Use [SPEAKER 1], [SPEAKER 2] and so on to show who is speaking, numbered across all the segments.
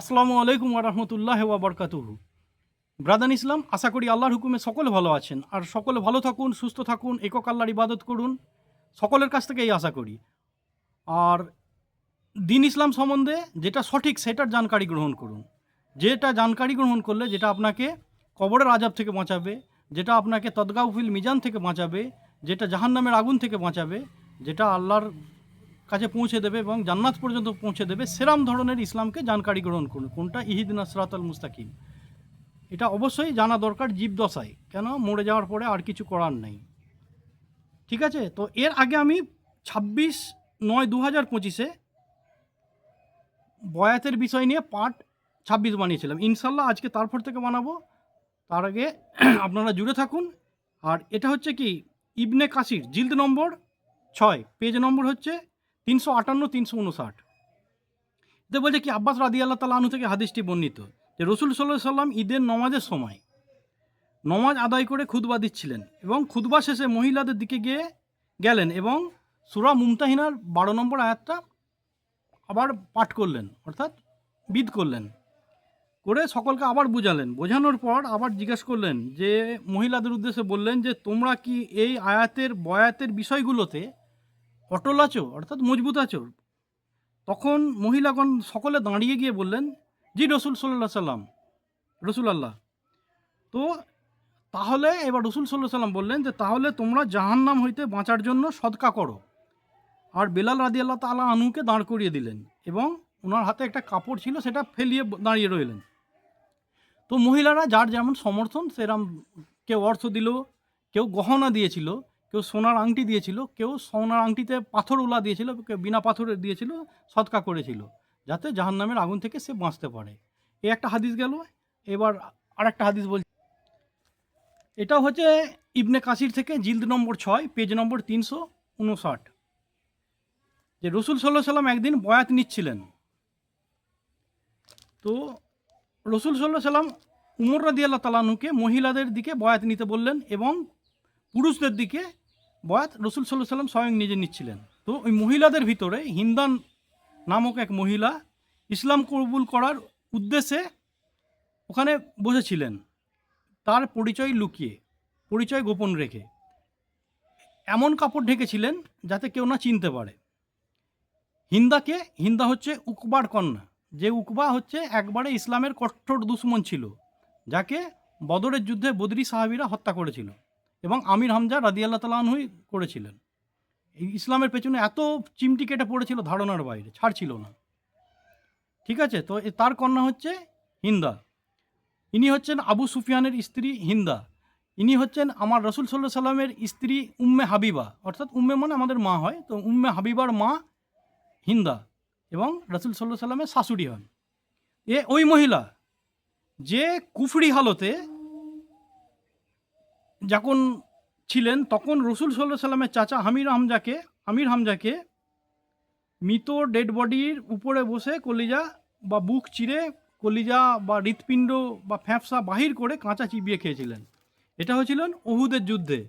[SPEAKER 1] আসসালামু আলাইকুম রহমতুল্লাহ বরকাতুহু। ব্রাদান ইসলাম, আশা করি আল্লাহর হুকুমে সকলে ভালো আছেন। আর সকলে ভালো থাকুন, সুস্থ থাকুন, একক আল্লাহর ইবাদত করুন। সকলের কাছ থেকে এই আশা করি। আর দিন ইসলাম সম্বন্ধে যেটা সঠিক, সেটার জানকারি গ্রহণ করুন। যেটা জানকারি গ্রহণ করলে যেটা আপনাকে কবরের আজাব থেকে বাঁচাবে, যেটা আপনাকে তদগাউফিল মিজান থেকে বাঁচাবে, যেটা জাহান্নামের আগুন থেকে বাঁচাবে, যেটা আল্লাহর কাছে পৌঁছে দেবে এবং জান্নাত পর্যন্ত পৌঁছে দেবে সেরাম ধরনের ইসলামকে জানকারি গ্রহণ করুন। কোনটা? ইহিদিন আসরাত আল মুস্তাকিম। এটা অবশ্যই জানা দরকার জীবদশায় কেন? মরে যাওয়ার পরে আর কিছু করার নেই। ঠিক আছে? তো এর আগে আমি ছাব্বিশ নয় দু হাজার পঁচিশে বয়াতের বিষয় নিয়ে পার্ট ছাব্বিশ বানিয়েছিলাম। ইনশাল্লাহ আজকে তারপর থেকে বানাবো। তার আগে আপনারা জুড়ে থাকুন। আর এটা হচ্ছে কি? ইবনে কাসির জিল্দ নম্বর ছয়। পেজ নম্বর হচ্ছে তিনশো আটান্ন, তিনশো উনষাট। এতে বলছে কি আব্বাস রাদি আল্লাহ তালা আনু থেকে হাদিসটি বর্ণিত যে রসুল সাল্লাহ সাল্লাম ঈদের নমাজের সময় নমাজ আদায় করে খুদবা দিচ্ছিলেন এবং খুদবা শেষে মহিলাদের দিকে গিয়ে গেলেন এবং সুরা মুমতাহিনার বারো নম্বর আয়াতটা আবার পাঠ করলেন, অর্থাৎ বিদ করলেন। করে সকলকে আবার বুঝালেন। বোঝানোর পর আবার জিজ্ঞেস করলেন যে মহিলাদের উদ্দেশ্যে বললেন যে তোমরা কি এই আয়াতের বয়াতের বিষয়গুলোতে অটল আছো অর্থাৎ মজবুত আছো তখন মহিলাগণ সকলে দাঁড়িয়ে গিয়ে বললেন, জি রসুল সাল্লাহ সাল্লাম রসুল আল্লাহ তো তাহলে এবার রসুল সাল্লাহ সাল্লাম বললেন যে, তাহলে তোমরা জাহান্নাম হইতে বাঁচার জন্য সদকা করো। আর বেলাল রাদি আল্লাহ তালা আনুকে দাঁড় করিয়ে দিলেন এবং ওনার হাতে একটা কাপড় ছিল, সেটা ফেলিয়ে দাঁড়িয়ে রইলেন। তো মহিলারা যার যেমন সমর্থন, সেরম কেউ অর্থ দিল, কেউ গহনা দিয়েছিল কেউ সোনার আংটি দিয়েছিল, কেউ সোনার আংটিতে পাথর উলা দিয়েছিল, কেউ বিনা পাথরের দিয়েছিল, সৎকা করেছিল, যাতে জাহান্নামের আগুন থেকে সে বাঁচতে পারে। এই একটা হাদিস গেল, এবার আর একটা হাদিস বলছি এটা হচ্ছে ইবনে কাসির থেকে জিল্দ নম্বর ছয়, পেজ নম্বর তিনশো উনষাট, যে রসুল সাল্লাহ সাল্লাম একদিন বয়াত নিচ্ছিলেন। তো রসুল সাল্লাহ সাল্লাম উমর রাদি আল্লাহ তালানুকে মহিলাদের দিকে বয়াত নিতে বললেন এবং পুরুষদের দিকে বয়াত রসুল সাল্লাহ সাল্লাম স্বয়ং নিজে নিচ্ছিলেন। তো ওই মহিলাদের ভিতরে হিন্দান নামক এক মহিলা ইসলাম কবুল করার উদ্দেশ্যে ওখানে বসেছিলেন। তার পরিচয় লুকিয়ে, পরিচয় গোপন রেখে। এমন কাপড় ঢেকেছিলেন যাতে কেউ না চিনতে পারে। হিন্দাকে, হিন্দা হচ্ছে উকবার কন্যা। যে উকবা হচ্ছে একবারে ইসলামের কঠোর দুশ্মন ছিল, যাকে বদরের যুদ্ধে বদরি সাহাবিরা হত্যা করেছিল। এবং আমির হামজা রাদি আল্লাহ তালাহুই করেছিলেন। এই ইসলামের পেছনে এত চিমটি কেটে পড়েছিল ধারণার বাইরে ছাড় ছিল না। ঠিক আছে? তো তার কন্যা হচ্ছে হিন্দা। ইনি হচ্ছেন আবু সুফিয়ানের স্ত্রী হিন্দা। ইনি হচ্ছেন আমার রসুল সাল্লাহ সাল্লামের স্ত্রী উম্মে হাবিবা। অর্থাৎ উম্মে মানে আমাদের মা হয়। তো উম্মে হাবিবার মা হিন্দা এবং রসুল সাল্লাহ সাল্লামের শাশুড়ি হন। এ ওই মহিলা যে কুফরি হালতে যখন ছিলেন, তখন রসুল সাল্লাহ সাল্লামের চাচা হামির হামজাকে আমির হামজাকে মৃত ডেড বডির উপরে বসে কলিজা বা বুক চিরে কলিজা বা হৃৎপিণ্ড বা ফ্যাঁপসা বাহির করে কাঁচা চিবিয়ে খেয়েছিলেন। এটা হয়েছিলেন ওহুদের যুদ্ধে।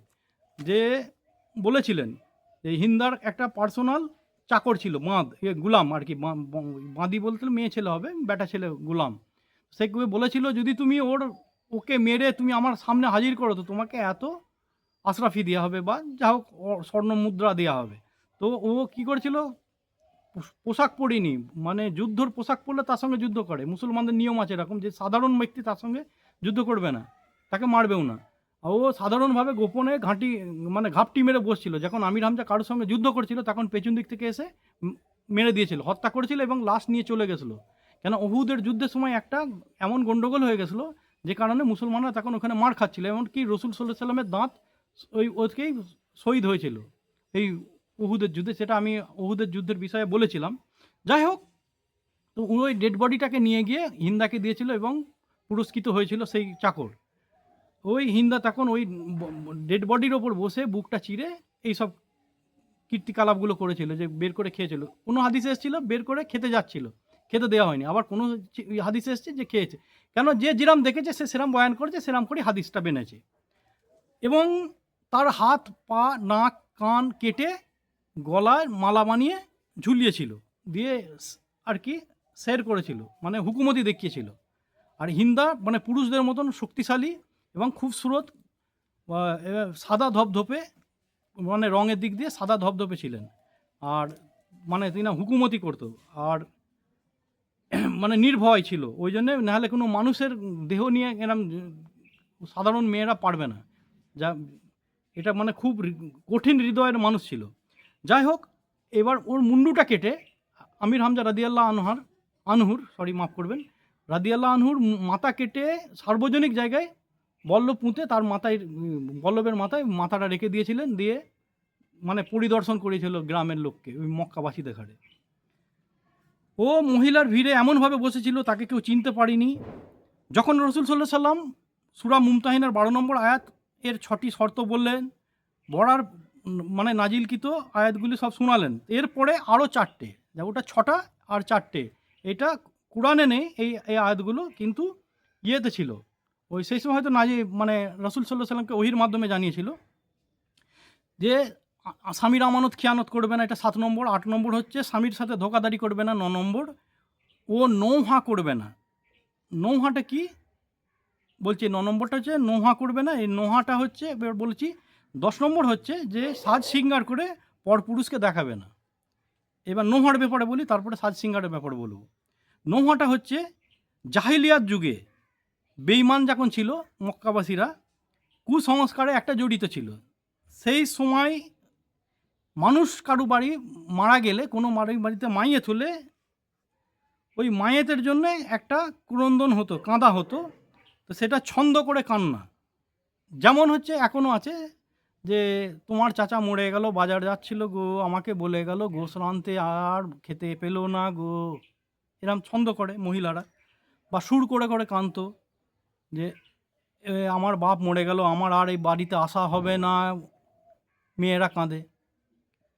[SPEAKER 1] যে বলেছিলেন যে হিন্দার একটা পার্সোনাল চাকর ছিল এ গুলাম আর কি বাঁদি বলতে মেয়ে ছেলে হবে বেটা ছেলে গুলাম। সে বলেছিল, যদি তুমি ওর ওকে মেরে তুমি আমার সামনে হাজির করো তো, তোমাকে এত আশরাফি দেওয়া হবে বা যা হোক স্বর্ণ মুদ্রা দেওয়া হবে। তো ও কি করেছিল? পোশ- পোশাক পরিনি মানে যুদ্ধর পোশাক পরলে তার সঙ্গে যুদ্ধ করে। মুসলমানদের নিয়ম আছে এরকম যে সাধারণ ব্যক্তি তার সঙ্গে যুদ্ধ করবে না, তাকে মারবেও না। ও সাধারণভাবে গোপনে ঘাঁটি মানে ঘাপটি মেরে বসছিল। যখন আমির হামজা কারোর সঙ্গে যুদ্ধ করছিল, তখন পেছন দিক থেকে এসে মেরে দিয়েছিল, হত্যা করেছিল এবং লাশ নিয়ে চলে গেছিল। কেন? অহুদের যুদ্ধের সময় একটা এমন গণ্ডগোল হয়ে গেছিল যে কারণে মুসলমানরা তখন ওখানে মার খাচ্ছিল, এমনকি রসুল সাল্লাহ সাল্লামের দাঁত ওই ওকেই শহীদ হয়েছিল। এই উহুদের যুদ্ধে, সেটা আমি উহুদের যুদ্ধের বিষয়ে বলেছিলাম। যাই হোক, তো ওই ডেড বডিটাকে নিয়ে গিয়ে হিন্দাকে দিয়েছিল এবং পুরস্কৃত হয়েছিল সেই চাকর। ওই হিন্দা তখন ওই ডেড বডির ওপর বসে বুকটা চিরে এইসব কীর্তিকলাপগুলো করেছিল, যে বের করে খেয়েছিল। কোনো হাদিসে এসেছিল, বের করে খেতে যাচ্ছিল। খেতে দেওয়া হয়নি। আবার কোনো হাদিস এসছে যে খেয়েছে। কেন যে যেরাম দেখেছে, সে সেরাম বয়ান করেছে, সেরাম করে হাদিসটা বেনেছে এবং তার হাত, পা, নাক, কান কেটে গলায় মালা বানিয়ে ঝুলিয়েছিল। দিয়ে আর কি শের করেছিল। মানে হুকুমতি দেখিয়েছিল। আর হিন্দা মানে পুরুষদের মতন শক্তিশালী এবং খুব সুরত সাদা ধপধপে মানে রঙের দিক দিয়ে সাদা ধপধপে ছিলেন। আর মানে তিনি হুকুমতি করতো। আর মানে নির্ভয় ছিল। ওই জন্যে নাহলে কোনো মানুষের দেহ নিয়ে এরম সাধারণ মেয়েরা পারবে না। যা, এটা মানে খুব কঠিন হৃদয়ের মানুষ ছিল। যাই হোক, এবার ওর মুন্ডুটা কেটে আমির হামজা রাদিয়াল্লাহ আনহার, আনহুর সরি মাফ করবেন, রাদিয়াল্লাহ আনহুর মাথা কেটে সার্বজনিক জায়গায় বল্লভ পুঁতে তার মাথায় বল্লভের মাথায় মাথাটা রেখে দিয়েছিলেন। দিয়ে মানে পরিদর্শন করেছিল গ্রামের লোককে, ওই মক্কাবাসীদের ঘাড়ে। ও মহিলার ভিড়ে এমনভাবে বসেছিল তাকে কেউ চিনতে পারিনি। যখন রসুল সাল্লাহ সাল্লাম সুরা মুমতাহিনের বারো নম্বর আয়াত এর ছটি শর্ত বললেন বড়ার মানে নাজিলকৃত আয়াতগুলি সব শোনালেন। এরপরে আরও চারটে ওটা ছটা আর চারটে, এটা কোরআনে নেই, এই এই আয়াতগুলো কিন্তু ইয়েতে ছিল। ওই সেই সময় হয়তো নাজি মানে রসুল সাল্লাহ সাল্লামকে ওহির মাধ্যমে জানিয়েছিল যে স্বামীর আমানত খেয়ানত করবে না, এটা সাত নম্বর। আট নম্বর হচ্ছে, স্বামীর সাথে ধোকাদারি করবে না, ন নম্বর। ও নৌহা করবে না। নৌহাটা কি? বলছি, ন নম্বরটা হচ্ছে, নোহা করবে না। এই নোহাটা হচ্ছে, এবার বলছি, দশ নম্বর হচ্ছে যে, সাজ সিঙ্গার করে পরপুরুষকে দেখাবে না। এবার নোহার ব্যাপারে বলি, তারপরে সাজ সিঙ্গারের ব্যাপারে বলব। নোহাটা হচ্ছে, জাহিলিয়াত যুগে বেইমান যখন ছিল, মক্কাবাসীরা, কুসংস্কারে একটা জড়িত ছিল। সেই সময় মানুষ কারু বাড়ি মারা গেলে, কোনো বাড়ি বাড়িতে মাইয়ে তুলে, ওই মায়েতের জন্য একটা ক্রন্দন হতো, কাঁদা হতো, তো সেটা ছন্দ করে কান্না। যেমন হচ্ছে এখনও আছে যে, তোমার চাচা মরে গেল, বাজার যাচ্ছিল গো, আমাকে বলে গেল গোস রানতে আর খেতে পেল না গো। এরম ছন্দ করে মহিলারা, বা সুর করে করে কান্ত যে আমার বাপ মরে গেল, আমার আর এই বাড়িতে আসা হবে না। মেয়েরা কাঁদে।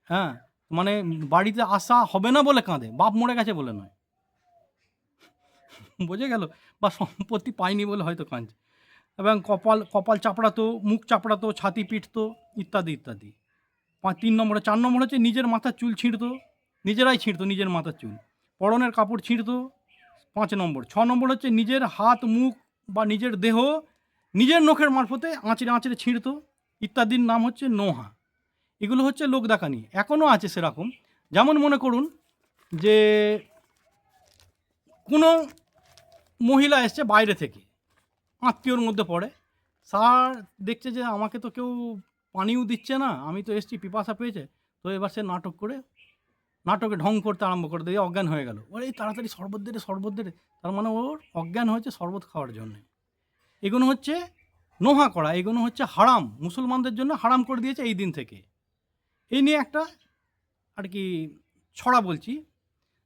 [SPEAKER 1] হ্যাঁ মানে বাড়িতে আসা হবে না বলে কাঁদে, বাপ মরে গেছে বলে নয়। বোঝে গেল? বা সম্পত্তি পায়নি বলে হয়তো কাঁদছে। এবং কপাল কপাল চাপড়াতো, মুখ চাপড়াতো, ছাতি পিটতো, ইত্যাদি ইত্যাদি। পাঁচ, তিন নম্বরে, চার নম্বর হচ্ছে নিজের মাথার চুল ছিঁড়তো, নিজেরাই ছিঁড়তো নিজের মাথার চুল। পরনের কাপড় ছিঁড়তো, পাঁচ নম্বর। ছ নম্বর হচ্ছে নিজের হাত, মুখ বা নিজের দেহ নিজের নখের মারফতে আঁচড়ে আঁচড়ে ছিঁড়তো, ইত্যাদির নাম হচ্ছে নোহা। এগুলো হচ্ছে লোক দেখানি এখনও আছে সেরকম। যেমন মনে করুন যে কোনো মহিলা এসছে বাইরে থেকে। আত্মীয়র মধ্যে পড়ে। স্যার দেখছে যে আমাকে তো কেউ পানিও দিচ্ছে না। আমি তো এসছি পিপাসা পেয়েছে। তো এবার সে নাটক করে নাটকে ঢং করতে আরম্ভ করে দিয়ে অজ্ঞান হয়ে গেল। ওরে এই তাড়াতাড়ি শরবত দে রে, শরবত দে রে। তার মানে ওর অজ্ঞান হয়েছে শরবত খাওয়ার জন্য। এগুলো হচ্ছে নোহা করা এগুলো হচ্ছে হারাম। মুসলমানদের জন্য হারাম করে দিয়েছে এই দিন থেকে। এই নিয়ে একটা আর কি ছড়া বলছি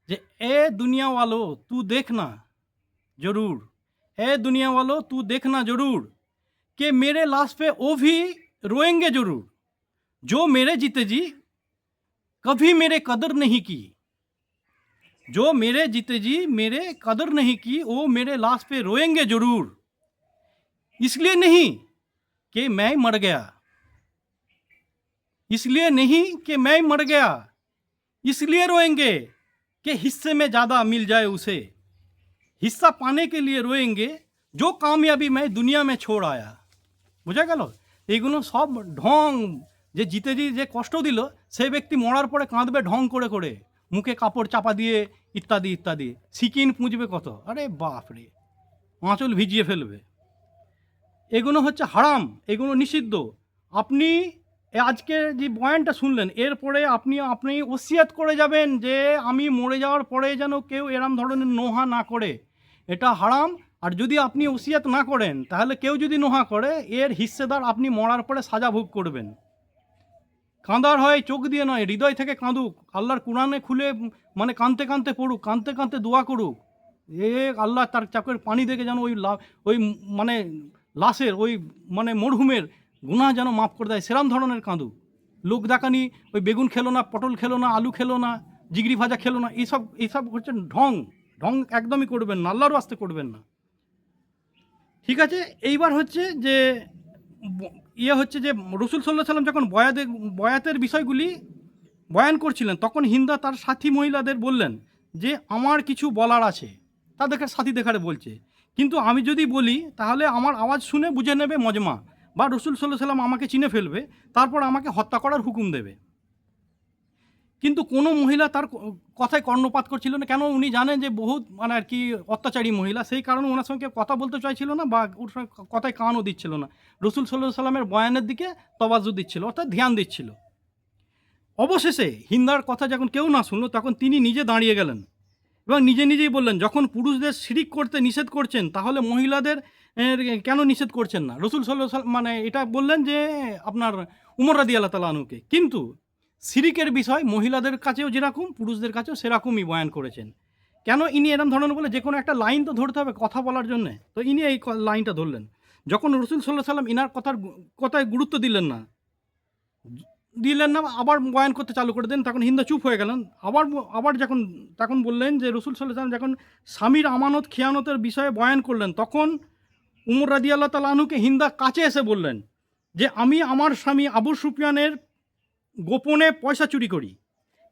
[SPEAKER 1] যে এ দুনিয়া वालो तू देखना जरूर ए दुनिया वालों तू देखना जरूर कि मेरे लाश पे वो भी रोएंगे जरूर जो मेरे जीते जी कभी मेरे कदर नहीं की जो मेरे जीते जी मेरे कदर नहीं की वो मेरे लाश पे रोएंगे जरूर इसलिए नहीं कि मैं मर गया इसलिए नहीं कि मैं मर गया इसलिए रोएंगे कि हिस्से में ज़्यादा मिल जाए उसे हिस्सा पाने के लिए रोएंगे जो कामयाबी मैं दुनिया में छोड़ आया বোঝা গেল এইগুলো সব ঢং যে জিতেজি যে কষ্ট দিল সেই ব্যক্তি মরার পরে কাঁদবে ঢং করে করে মুখে কাপড় চাপা দিয়ে ইত্যাদি ইত্যাদি সিকিন পুঁজবে কত আরে বাপ রে আঁচল ভিজিয়ে ফেলবে এগুলো হচ্ছে হারাম এগুলো নিষিদ্ধ আপনি এ আজকে যে বয়ানটা শুনলেন, এরপরে আপনি আপনি ওসিয়াত করে যাবেন যে আমি মরে যাওয়ার পরে যেন কেউ এরম ধরনের নোহা না করে। এটা হারাম। আর যদি আপনি ওসিয়াত না করেন, তাহলে কেউ যদি নোহা করে, এর হিস্সেদার আপনি মরার পরে সাজা ভোগ করবেন। কাঁদার হয়, চোখ দিয়ে নয়, হৃদয় থেকে কাঁদুক। আল্লাহর কোরআনে খুলে মানে কাঁদতে কাঁদতে পড়ুক, কাঁদতে কাঁদতে দোয়া করুক। এ আল্লাহ তার চাকের পানি দেখে যেন ওই ওই মানে লাশের, ওই মানে মরহুমের গুনাহ যেন মাফ করে দেয়, সেরাম ধরনের কাঁদু। লোক দেখানি, ওই বেগুন খেলো না, পটল খেলো না, আলু খেলো না, জিগড়ি ভাজা খেলো না এইসব এইসব হচ্ছে ঢং। ঢং একদমই করবেন না আল্লাহরও আসতে করবেন না। ঠিক আছে, এইবার হচ্ছে যে ইয়ে হচ্ছে যে, রসুল সাল্লাহ সাল্লাম যখন বয়াতে বয়াতের বিষয়গুলি বয়ান করছিলেন, তখন হিন্দা তার সাথী মহিলাদের বললেন যে, আমার কিছু বলার আছে। তাদেরকে সাথী দেখারে বলছে। কিন্তু আমি যদি বলি, তাহলে আমার আওয়াজ শুনে বুঝে নেবে মজমা। বা রসুল সাল্লাহ সাল্লাম আমাকে চিনে ফেলবে, তারপর আমাকে হত্যা করার হুকুম দেবে। কিন্তু কোনো মহিলা তার কথায় কর্ণপাত করছিল না। কেন উনি জানেন যে বহুত মানে আর কি অত্যাচারী মহিলা, সেই কারণে ওনার সঙ্গে কথা বলতে চাইছিল না বা ওর সঙ্গে কথায় কানও দিচ্ছিল না। রসুল সাল্লাহ সাল্লামের বয়ানের দিকে তবাজু দিচ্ছিল, অর্থাৎ ধ্যান দিচ্ছিল। অবশেষে হিন্দার কথা যখন কেউ না শুনলো, তখন তিনি নিজে দাঁড়িয়ে গেলেন এবং নিজে নিজেই বললেন, যখন পুরুষদের শিরিক করতে নিষেধ করছেন, তাহলে মহিলাদের কেন নিষেধ করছেন না? রসুল সাল্লাহ মানে এটা বললেন যে, আপনার উমর রাদি আল্লাহ তালা আনুকে কিন্তু সিরিকের বিষয় মহিলাদের কাছেও যেরকম, পুরুষদের কাছেও সেরকমই বয়ান করেছেন। কেন ইনি এরম ধরনের বলে, যে কোনো একটা লাইন তো ধরতে হবে কথা বলার জন্য। তো ইনি এই লাইনটা ধরলেন। যখন রসুল সাল্লাহ সাল্লাম ইনার কথার কথায় গুরুত্ব দিলেন না দিলেন না, আবার বয়ান করতে চালু করে দেন, তখন হিন্দা চুপ হয়ে গেলেন। আবার আবার যখন, তখন বললেন যে, রসুল সাল্লাহ সাল্লাম যখন স্বামীর আমানত, খেয়ানতের বিষয়ে বয়ান করলেন, তখন উমর রাদি আল্লাহ তালাহুকে হিন্দা কাছে এসে বললেন যে, আমি আমার স্বামী আবু সুফিয়ানের গোপনে পয়সা চুরি করি।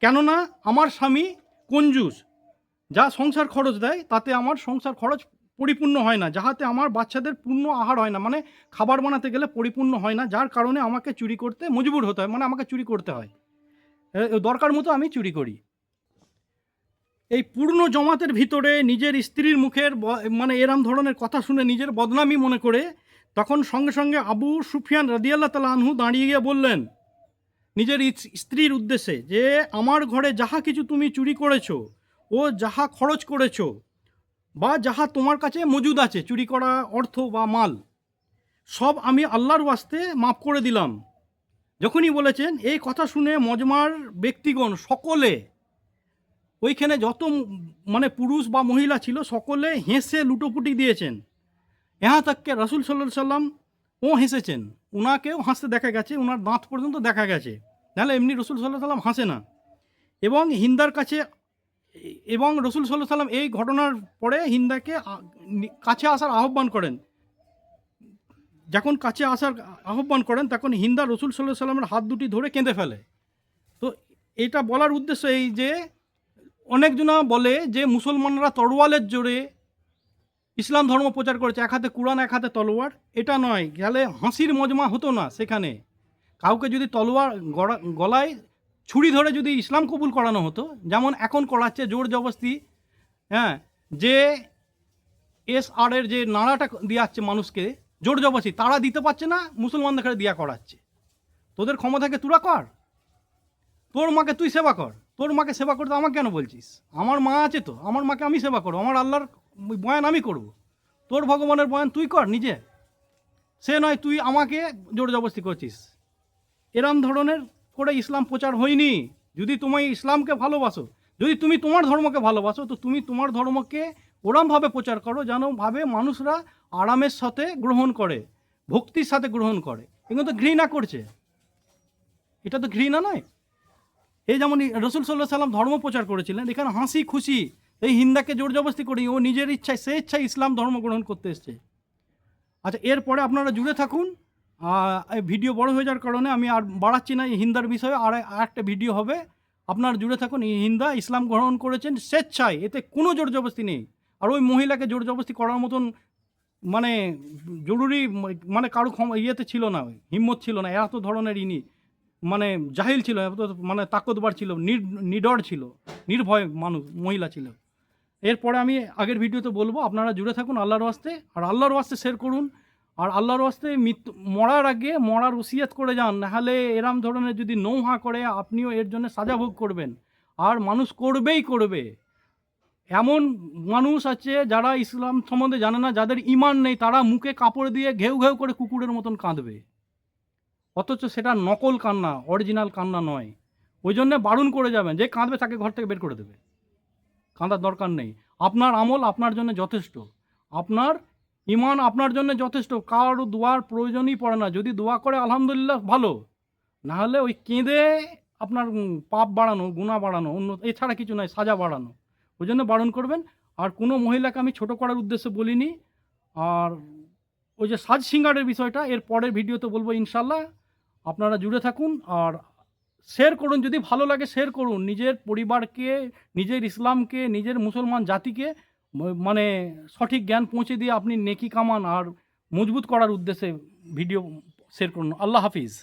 [SPEAKER 1] কেননা আমার স্বামী কঞ্জুস যা সংসার খরচ দেয়, তাতে আমার সংসার খরচ পরিপূর্ণ হয় না। যাহাতে আমার বাচ্চাদের পূর্ণ আহার হয় না। মানে খাবার বানাতে গেলে পরিপূর্ণ হয় না। যার কারণে আমাকে চুরি করতে মজবুর হতে হয়। মানে আমাকে চুরি করতে হয়। দরকার মতো আমি চুরি করি। এই পূর্ণ জমাতের ভিতরে নিজের স্ত্রীর মুখের মানে এরম ধরনের কথা শুনে নিজের বদনামি মনে করে তখন সঙ্গে সঙ্গে আবু সুফিয়ান রাদিয়াল্লাহ তালা আনহু দাঁড়িয়ে গিয়ে বললেন, নিজের স্ত্রীর উদ্দেশ্যে যে আমার ঘরে যাহা কিছু তুমি চুরি করেছ ও যাহা খরচ করেছ বা যাহা তোমার কাছে মজুদ আছে, চুরি করা অর্থ বা মাল, সব আমি আল্লাহর ওয়াস্তে মাফ করে দিলাম। যখনই বলেছেন, এই কথা শুনে মজমার ব্যক্তিগণ সকলে ওইখানে যত মানে পুরুষ বা মহিলা ছিল সকলে হেসে লুটোপুটি দিয়েছেন। এহা তাককে রসুল সাল্লা সাল্লাম ও হেসেছেন। ওনাকেও হাসতে দেখা গেছে ওনার দাঁত পর্যন্ত দেখা গেছে। নাহলে এমনি রসুল সাল্লাহ সাল্লাম হাসে না। এবং হিন্দার কাছে, এবং রসুল সাল্লাহ সাল্লাম এই ঘটনার পরে হিন্দাকে কাছে আসার আহ্বান করেন। যখন কাছে আসার আহ্বান করেন, তখন হিন্দা রসুল সাল্লাহ সাল্লামের হাত দুটি ধরে কেঁদে ফেলে। তো এটা বলার উদ্দেশ্য এই যে অনেকজনা বলে যে মুসলমানরা তরোয়ালের জোরে ইসলাম ধর্ম প্রচার করেছে, এক হাতে কোরআন, এক হাতে তলোয়ার। এটা নয়, গেলে হাসির মজমা হতো না সেখানে। কাউকে যদি তলোয়ার গলায় ছুরি ধরে যদি ইসলাম কবুল করানো হতো, যেমন এখন করাচ্ছে জোর জবস্তি হ্যাঁ যে এস আর এর যে নাড়াটা দিয়াচ্ছে মানুষকে, জোর জবস্তি তারা দিতে পারছে না মুসলমানদের দিয়া করাচ্ছে। তোদের ক্ষমতাকে তুরা কর? তোর মাকে তুই সেবা কর। তোর মাকে সেবা করতে আমাকে কেন বলছিস? আমার মা আছে তো, আমার মাকে আমি সেবা করব, আমার আল্লাহর বয়ান আমি করব। তোর ভগবানের বয়ান তুই কর নিজে। সে নয় তুই আমাকে জোর জবস্তি করছিস। এরম ধরনের করে ইসলাম প্রচার হয়নি। যদি তুমি ইসলামকে ভালোবাসো, যদি তুমি তোমার ধর্মকে ভালোবাসো, তো তুমি তোমার ধর্মকে ওরমভাবে প্রচার করো যেন ভাবে মানুষরা আরামের সাথে গ্রহণ করে, ভক্তির সাথে গ্রহণ করে। এগুলো তো ঘৃণা করছে। এটা তো ঘৃণা নয়। এই যেমন রসুল সাল্লাহ সাল্লাম ধর্ম প্রচার করেছিলেন, এখানে হাসি খুশি, এই হিন্দাকে জোর জবস্তি করি ও নিজের ইচ্ছায় সে ইচ্ছায় ইসলাম ধর্ম গ্রহণ করতে এসছে। আচ্ছা এরপরে আপনারা জুড়ে থাকুন। ভিডিও বড় হয়ে যাওয়ার কারণে আমি আর বাড়াচ্ছি না এই হিন্দার বিষয়ে, আর একটা ভিডিও হবে। আপনার জুড়ে থাকুন, এই হিন্দা ইসলাম গ্রহণ করেছেন স্বেচ্ছায়, এতে কোনো জোর জবস্তি নেই। আর ওই মহিলাকে জোর জবস্তি করার মতন মানে জরুরি মানে কারও ক্ষম- ইয়েতে ছিল না হিম্মত ছিল না, এত ধরনের ইনি। মানে জাহিল ছিল মানে তাকতবার ছিল নিডর ছিল, নির্ভয় মানুষ, মহিলা ছিল। এরপরে আমি আগের ভিডিওতে বলব, আপনারা জুড়ে থাকুন আল্লাহর ওয়াস্তে, আর আল্লাহর ওয়াস্তে শেয়ার করুন, আর আল্লাহর ওয়াস্তে মৃত্যু, মরার আগে মরার ওসিয়াত করে যান, নাহলে এরম ধরনের যদি নৌহা করে, আপনিও এর জন্য সাজা ভোগ করবেন। আর মানুষ করবেই করবে। এমন মানুষ আছে যারা ইসলাম সম্বন্ধে জানে না, যাদের ইমান নেই, তারা মুখে কাপড় দিয়ে ঘেউ ঘেউ করে কুকুরের মতন কাঁদবে। অথচ সেটা নকল কান্না অরিজিনাল কান্না নয়। ওই জন্যে বারণ করে যাবেন, যে কাঁদবে তাকে ঘর থেকে বের করে দেবে। কাঁদার দরকার নেই। আপনার আমল আপনার জন্য যথেষ্ট। আপনার ইমান আপনার জন্য যথেষ্ট। কারও দোয়ার প্রয়োজনই পড়ে না। যদি দোয়া করে, আলহামদুলিল্লাহ, ভালো। না হলে ওই কেঁদে আপনার পাপ বাড়ানো গুণা বাড়ানো, অন্য এছাড়া কিছু নয়, সাজা বাড়ানো। ওই জন্য বারণ করবেন। আর কোনো মহিলাকে আমি ছোট করার উদ্দেশ্যে বলিনি। আর ওই যে সাজ সিঙ্গারের বিষয়টা, এর পরের ভিডিওতে বলব ইনশাল্লাহ আপনারা জুড়ে থাকুন আর শেয়ার করুন। যদি ভালো লাগে শেয়ার করুন। নিজের পরিবারকে, নিজের ইসলামকে, নিজের মুসলমান জাতিকে মানে সঠিক জ্ঞান পৌঁছে দিয়ে আপনি নেকি কামান আর মজবুত করার উদ্দেশ্যে ভিডিও শেয়ার করুন। আল্লাহ হাফিজ।